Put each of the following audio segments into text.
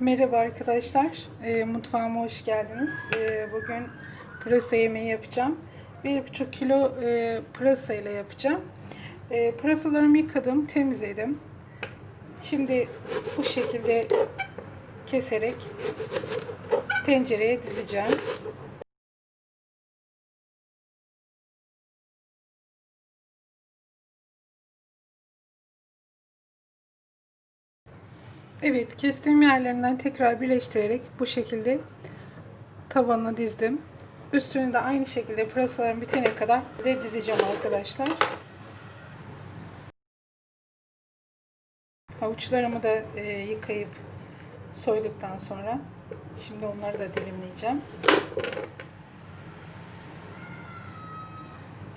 Merhaba arkadaşlar, e, mutfağıma hoş geldiniz. E, bugün pırasa yemeği yapacağım. 1,5 kilo e, pırasa ile yapacağım. E, pırasalarımı yıkadım, temizledim. Şimdi bu şekilde keserek tencereye dizeceğim. Evet, kestiğim yerlerinden tekrar birleştirerek bu şekilde tabanına dizdim. Üstünü de aynı şekilde pırasaların bitene kadar de dizeceğim arkadaşlar. Havuçlarımı da e, yıkayıp soyduktan sonra şimdi onları da dilimleyeceğim.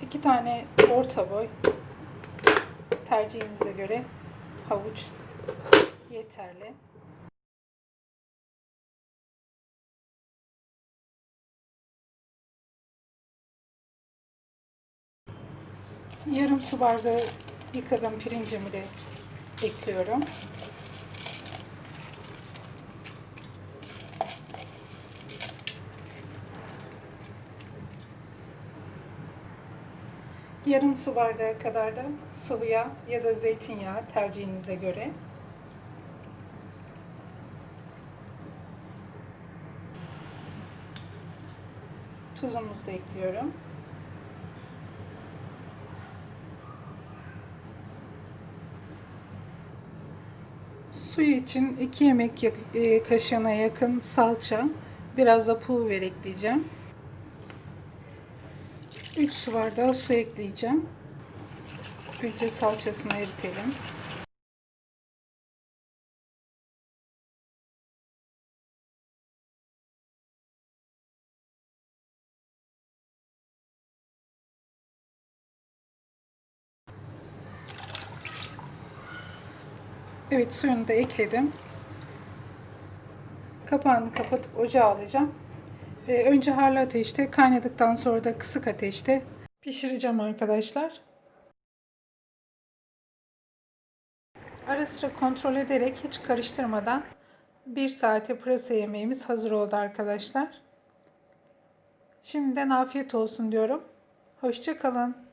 İki tane orta boy tercihinize göre havuç yeterli. Yarım su bardağı yıkadım pirincimi de ekliyorum. Yarım su bardağı kadar da sıvı yağ ya da zeytinyağı tercihinize göre. Tuzumuzu da ekliyorum. Suyu için 2 yemek e, kaşığına yakın salça, biraz da pul biber ekleyeceğim. 3 su bardağı su ekleyeceğim. Önce salçasını eritelim. Evet suyunu da ekledim. Kapağını kapatıp ocağa alacağım. Ee, önce harlı ateşte kaynadıktan sonra da kısık ateşte pişireceğim arkadaşlar. Ara sıra kontrol ederek hiç karıştırmadan bir saate pırasa yemeğimiz hazır oldu arkadaşlar. Şimdiden afiyet olsun diyorum. Hoşçakalın.